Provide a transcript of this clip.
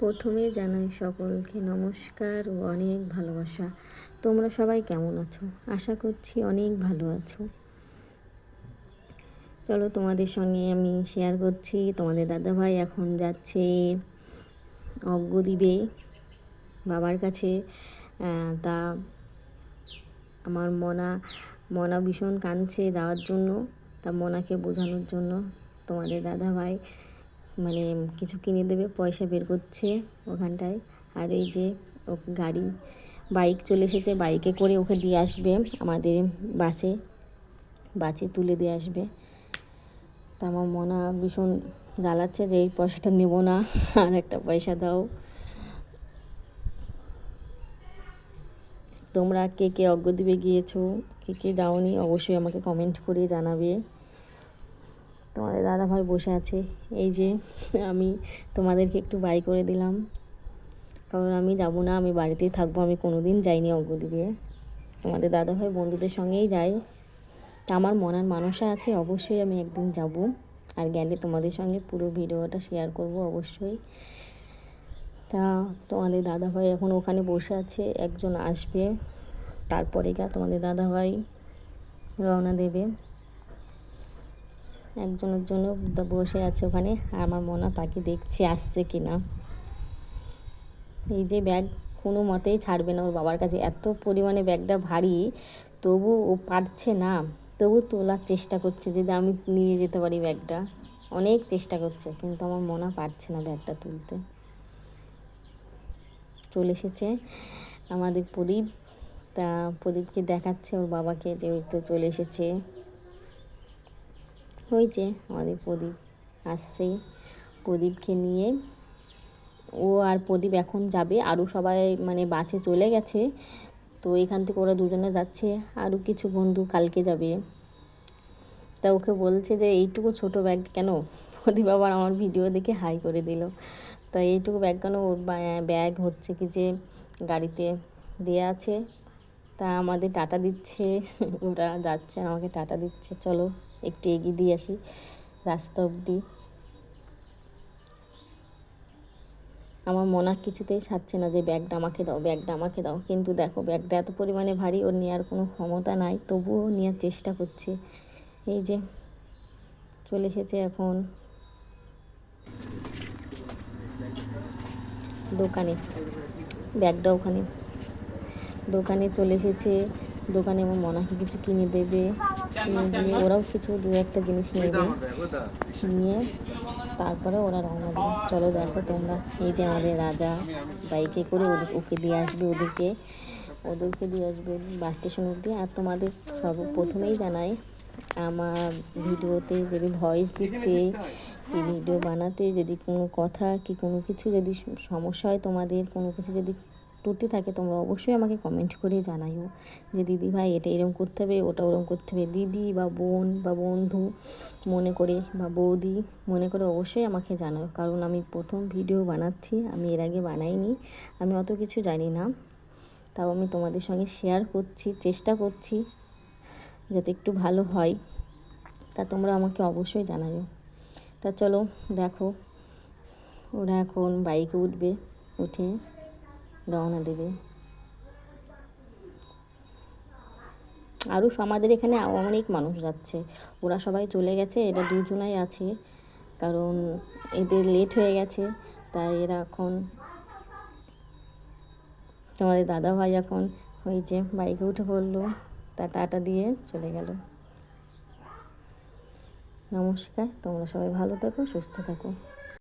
প্রথমে জানাই সকলকে নমস্কার ও অনেক ভালোবাসা। তোমরা সবাই কেমন আছো? আশা করছি অনেক ভালো আছো। চলো তোমাদের সঙ্গে আমি শেয়ার করছি। তোমাদের দাদাভাই এখন যাচ্ছে অজ্ঞ দিবে বাবার কাছে তা আমার মনা মনা ভীষণ কাঁদছে যাওয়ার জন্য। তা মনাকে বোঝানোর জন্য তোমাদের দাদাভাই মানে কিছু কিনে দেবে, পয়সা বের করছে ওখানটায়। আর এই যে ও গাড়ি, বাইক চলে এসেছে, বাইকে করে ওকে দিয়ে আসবে, আমাদের বাসে বাসে তুলে দিয়ে আসবে। তা আমার মনা ভীষণ জ্বালাচ্ছে যে এই পয়সাটা নেব না, আর একটা পয়সা দাও। তোমরা কে কে অজ্ঞদ্বীপে গিয়েছো, কে কে যাওনি, অবশ্যই আমাকে কমেন্ট করে জানাবে। তোমাদের দাদা ভাই বসে আছে। এই যে আমি তোমাদেরকে একটু বাই করে দিলাম। কারণ আমি যাব না, আমি বাড়িতেই থাকব, আমি কোনো দিন যাইনি অজ্ঞদ্বীপে তোমাদের দাদা ভাই বন্ধুদের সঙ্গেই যাই আমার মনের মানসা আছে, অবশ্যই আমি একদিন যাব। আর গেলে তোমাদের সঙ্গে পুরো ভিডিওটা শেয়ার করব অবশ্যই। তা তোমাদের দাদাভাই এখন ওখানে বসে আছে, একজন আসবে। তারপরে গা তোমাদের দাদাভাই রওনা দেবে। একজনের জন্য বসে আছে ওখানে, আর আমার মনা তাকে দেখছে, আসছে কি না। এই যে ব্যাগ কোনো মতেই ছাড়বে না ওর বাবার কাছে। এত পরিমাণে ব্যাগটা ভারী, তবু ও পারছে না। তবু তোলার চেষ্টা করছে যে আমি নিয়ে যেতে পারি ব্যাগটা। অনেক চেষ্টা করছে, কিন্তু আমার মনা পারছে না ব্যাগটা তুলতে। চলে এসেছে আমাদের প্রদীপ। তা প্রদীপকে দেখাচ্ছে ওর বাবাকে যে ওই তো চলে এসেছে। যে আমাদের প্রদীপ আসছে, প্রদীপকে নিয়ে। ও আর প্রদীপ এখন যাবে। আরও সবাই মানে বাসে চলে গেছে। তো এখান থেকে ওরা দুজনে যাচ্ছে। আরও কিছু বন্ধু কালকে যাবে। তা ওকে বলছে যে, এইটুকু ছোট ব্যাগ কেন? প্রদীপ আবার আমার ভিডিও দেখে হাই করে দিল। তা এইটুকু ব্যাগ কেন? ওর ব্যাগ হচ্ছে কি যে গাড়িতে দেয়া আছে। তা আমাদের টাটা দিচ্ছে, ওরা যাচ্ছে, আমাকে টাটা দিচ্ছে। চলো, একটু এগিয়ে দিয়ে আসি রাস্তা অবধি। আমার মনে কিছুতেই ছাড়ছে না যে ব্যাগটা আমাকে দাও, ব্যাগটা আমাকে দাও। কিন্তু দেখো, ব্যাগটা এত পরিমাণে ভারী, ওর নেওয়ার কোনো ক্ষমতা নাই, তবুও নেওয়ার চেষ্টা করছে। এই যে, চলে এসেছে এখন দোকানে। ব্যাগটা ওখানে। দোকানে চলে এসেছে। দোকানে আমার মনাকে কিছু কিনে দেবে। দিয়ে ওরাও কিছু দু একটা জিনিস নেবে। নিয়ে তারপরে ওরা রওনা দেবে। চলো দেখো তোমরা। এই যে আমাদের রাজা। বাইকে করে ওকে দিয়ে আসবে ওদেরকে। ওদেরকে দিয়ে আসবে বাস স্টেশন অবধি। আর তোমাদের সর্বপ্রথমেই জানাই আমার ভিডিওতে যদি ভয়েস দিতে কি ভিডিও বানাতে যদি কোনো কথা কি কোনো কিছু যদি সমস্যা হয় তোমাদের কোনো কিছু যদি ত্রুটি থাকে, তোমরা অবশ্যই আমাকে কমেন্ট করে জানাইও যে, দিদি ভাই, এটা এরকম করতে হবে, ওটা ওরকম করতে হবে। দিদি বা বোন বা বন্ধু মনে করে বা বৌদি মনে করে অবশ্যই আমাকে জানাও। কারণ আমি প্রথম ভিডিও বানাচ্ছি, আমি এর আগে বানাইনি, আমি অত কিছু জানি না। তাও আমি তোমাদের সঙ্গে শেয়ার করছি, চেষ্টা করছি যাতে একটু ভালো হয়, তা তোমরা আমাকে অবশ্যই জানাও তা চলো, দেখো, ওরা এখন বাইকে উঠবে, উঠে রওনা দেবে। আরও আমাদের এখানে অনেক মানুষ যাচ্ছে। ওরা সবাই চলে গেছে, এরা দুজনাই আছে। কারণ এদের লেট হয়ে গেছে, তাই এরা এখন তোমাদের দাদা ভাই এখন ওই যে বাইকে উঠে পড়ল, তা টাটা দিয়ে চলে গেল। নমস্কার, তোমরা সবাই ভালো থাকো, সুস্থ থাকো।